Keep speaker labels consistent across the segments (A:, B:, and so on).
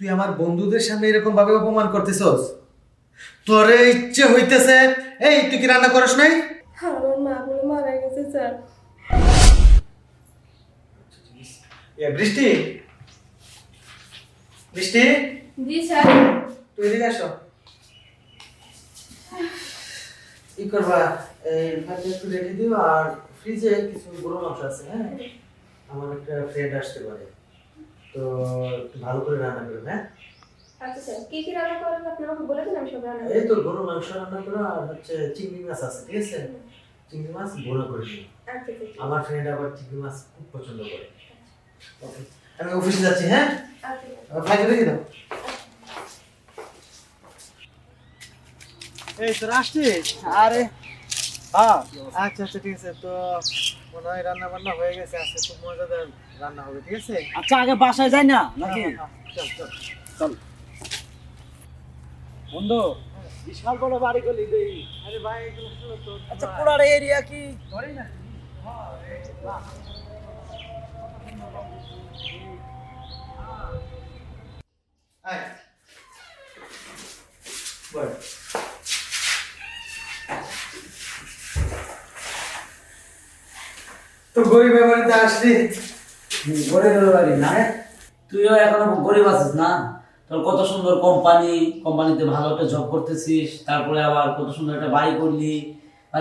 A: তুই আমার বন্ধুদের সামনে এরকম ভাবে অপমান করতেছস? তোরে ইচ্ছে হইতেছে এই তুই কি রান্না করস নাই?
B: আমার মা বলে মারা গেছে স্যার।
A: এ, বৃষ্টি? বৃষ্টি?
B: জি স্যার।
A: তুই এদিকে আসো। কি করবা? এই ভাতটা একটু রেখে দিও আর ফ্রিজে কিছু গরু মাংস আছে হ্যাঁ? আমার একটা ফ্রেন্ড আসতে পারে। তো ভালো করে রান্না করবে হ্যাঁ
B: আচ্ছা স্যার কি কি রান্না করেন আপনি? আমাকে বলে দিন আমি সব রান্না
A: এই তো গরু মাংস রান্না করো আর হচ্ছে চিংড়ি মাছ আছে ঠিক আছে? চিংড়ি মাছ ভুনা করে দিও
B: আচ্ছা আচ্ছা
A: আমার ফ্রেন্ড আবার চিংড়ি মাছ খুব পছন্দ করে। ওকে আমি অফিসে যাচ্ছি হ্যাঁ?
B: আচ্ছা
A: ফ্লাইটে রেখে দাও। এই তোর আসছিস? আরে হ্যাঁ আচ্ছা আচ্ছা ঠিক আছে। তো মনে হয় রান্না বান্না হয়ে গেছে আজকে খুব মজাদার। রান্না হবে ঠিক আছে?
C: আচ্ছা আগে বাসায় যাই না নাকি?
A: হ্যাঁ, হ্যাঁ, চল চল
C: চল। বন্ধু বিশাল বড় বাড়ি গলি দেই
A: আরে ভাই এগুলো শুনো তো।
C: আচ্ছা পুরার এরিয়া কি?
A: ধরি না। বল। তো গরিবের বাড়িতে আসলি?
C: গরিবের বাড়ি, না? তুইও এখনও গরিব আছিস না? তোর কত সুন্দর কোম্পানি কোম্পানিতে ভালো একটা জব করতেছিস, তারপরে আবার কত সুন্দর একটা বাড়ি করলি।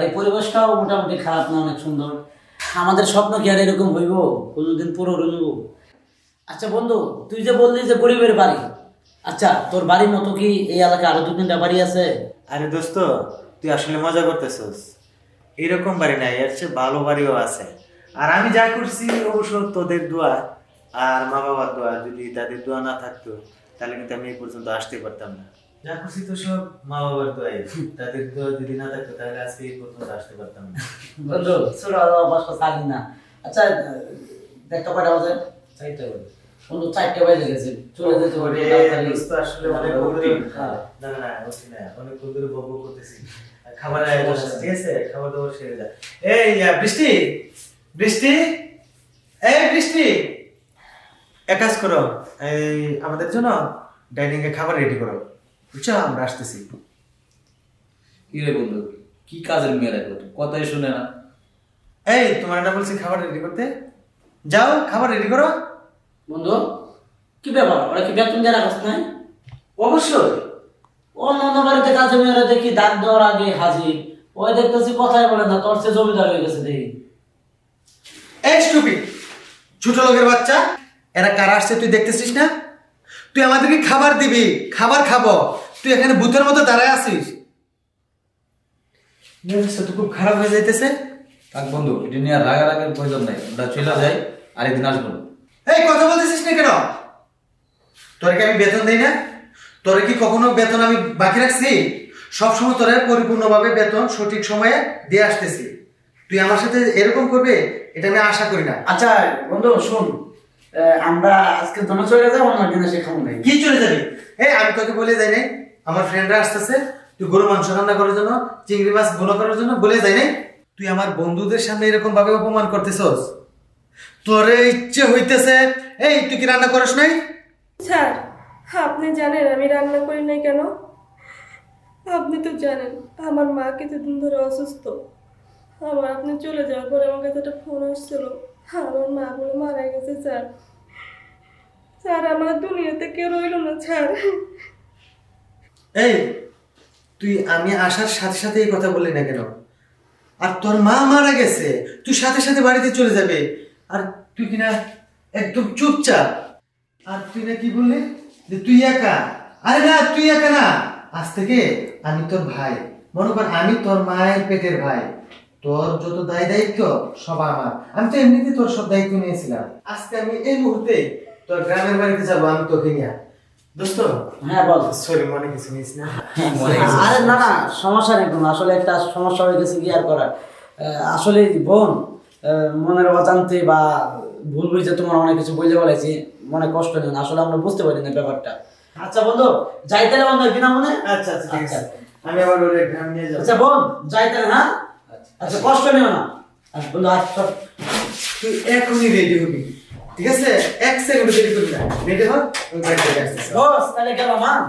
C: এই পরিবেশটাও মোটামুটি খারাপ না, অনেক সুন্দর। আমাদের স্বপ্ন কি আর এরকম হইব? কোনোদিন পুরো রইব আচ্ছা বন্ধু, তুই যে বললি যে গরিবের বাড়ি আচ্ছা তোর বাড়ির মতো কি এই এলাকায় আরও দু তিনটা বাড়ি আছে?
D: আরে দোস্ত, তুই আসলে মজা করতেছিস। এরকম বাড়ি নাই, এর চেয়ে ভালো বাড়িও আছে। আর আমি যা করছি অবশ্য তোদের দোয়া আর মা বাবার দোয়া যদি তাদের দোয়া না থাকতো তাহলে কিন্তু আমি এই পর্যন্ত আসতে পারতাম না। যা করছি তো সব মা বাবার দোয়াই। তাদের দোয়া যদি না থাকতো তাহলে আজকে এই পর্যন্ত আসতে পারতাম না।
C: বন্ধু ছোট না। আচ্ছা দেখতে কয়টা বাজে?
D: চাইতে বলি
C: বন্ধু চারটে বাজে গেছে। চলে যেতে হবে।
D: ওরে, আসলে অনেক
C: হ্যাঁ,
D: বন্ধু
C: হ্যাঁ।
D: না না না না অনেক বন্ধুর বকবক করতেছি। খাবার আয়োজন ঠিক আছে? খাবার দাবার সেরে যা।
A: এই বৃষ্টি! বৃষ্টি? এই বৃষ্টি!
D: এক কাজ করো এই আমাদের জন্য ডাইনিং এ খাবার রেডি করো। বুঝছ? আমরা আসতেছি।
E: কি রে বন্ধু কি কাজের মেয়ে রাখো কথাই শুনে না।
A: এই তোমার না বলছি খাবার রেডি করতে? যাও খাবার রেডি করো।
C: বন্ধু কি ব্যাপার? ওরা কি বেতন দিয়ে রাখাস নাই?
A: অবশ্যই।
C: অন্য অন্য বাড়িতে কাজে মেয়েরা দেখি ডাক দেওয়ার আগে হাজির। ওই দেখতেছি কথাই বলে না তোর সে জমিদার হয়ে গেছে দেখি।
A: এই স্টুপিড ছোট লোকের বাচ্চা এরা কারা আসছে তুই দেখতেছিস না? তুই আমাদেরকে খাবার দিবি খাবার খাব। তুই এখানে ভূতের মতো দাঁড়ায় আছিস। মেজাজটা তো খুব খারাপ হয়ে যাইতেছে।
E: থাক বন্ধু এটা নিয়ে আর রাগারাগের প্রয়োজন নাই। আমরা চলে যাই আরেকদিন আসব।
A: এই কথা বলতেছিস না কেন? তোরে কি আমি বেতন দেই না? তোরে কি কখনো বেতন আমি বাকি রাখছি? সবসময় তোরে পরিপূর্ণভাবে বেতন সঠিক সময়ে দিয়ে আসতেছি। তুই আমার সাথে এরকম করবে এটা আমি আশা করি না।
C: আচ্ছা বন্ধু শোন আহ, আমরা আজকে তোমার চলে যাব অন্য দিনে সে খাব নাই
A: কি চলে যাবি? এই আমি তোকে বলে যাই নাই। আমার ফ্রেন্ডরা আসতেছে তুই গরু মাংস রান্না করার জন্য চিংড়ি মাছ ভুনা করার জন্য বলে যাই নাই। তুই আমার বন্ধুদের সামনে এরকম ভাবে অপমান করতেছস? তোরে ইচ্ছে হইতেছে এই তুই কি রান্না করিস নাই?
B: স্যার আপনি জানেন আমি রান্না করি নাই কেন? আপনি তো জানেন আমার মা কিছুদিন ধরে অসুস্থ আমার আপনি চলে যাওয়ার পরে আমার কাছে একটা ফোন আসছিল। আমার মা বলে মারা গেছে, স্যার। স্যার, আমার দুনিয়াতে কেউ রইল না, স্যার।
A: এই, তুই আমি আসার সাথে সাথে এই কথা বললি না কেন? আর তোর মা মারা গেছে, তুই সাথে সাথে বাড়িতে চলে যাবে। আর তুই কিনা একদম চুপচাপ? আর তুই না কি বললি? যে তুই একা? আরে না, তুই একা না। আজ থেকে আমি তোর ভাই। মনে কর, আমি তোর মায়ের পেটের ভাই। তোর যত দায় দায়িত্ব সব আমার। আমি তো এমনিতে তোর সব দায়িত্ব নিয়েছিলাম। আজকে আমি এই মুহূর্তে তোর গ্রামের বাড়িতে যাব আমি তোকে নিয়ে। দোস্ত
C: হ্যাঁ বল।
D: সরি মনে কিছু নিস না।
C: আরে না না সমস্যা নেই কোনো আসলে একটা সমস্যা হয়ে গেছে কি আর করার? আসলে বোন আহ, মনের অজান্তে বা ভুল বুঝতে তোমার অনেক কিছু বুঝতে বলেছি মনে কষ্ট নেই। আসলে আমরা বুঝতে পারি না ব্যাপারটা। আচ্ছা বন্ধু যাই তাহলে বন্ধু একদিন মনে
D: আচ্ছা আচ্ছা ঠিক আছে।
C: আচ্ছা।
D: আমি আবার ওরে গ্রাম নিয়ে যাব।
C: আচ্ছা বোন যাই তাহলে না আচ্ছা কষ্ট নেও না। আচ্ছা, বন্ধু আচ্ছা
A: তুই এখনই রেডি হবি ঠিক আছে? এক সেকেন্ড দেরি করবি না। রেডি হ? আমি থেকে আসতেছি।
C: বস তাহলে গেলাম হ্যাঁ?